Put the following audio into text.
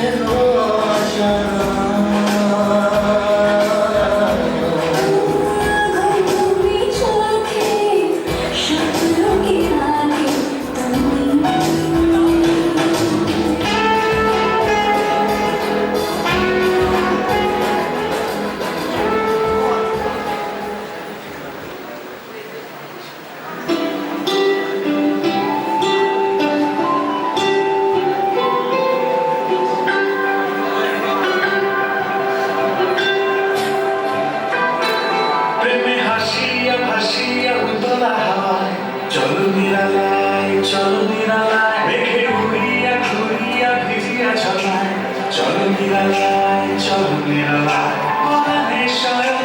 and. ভাসিয়া উতলা হাওয়ায়। চলো নিরালায় চলো নিরালায়। মেঘে ঘুরিয়া ঘুরিয়া ভিজিয়া চলায় চলো নিরালায় চলো নিরালায়। মহানেশ্বর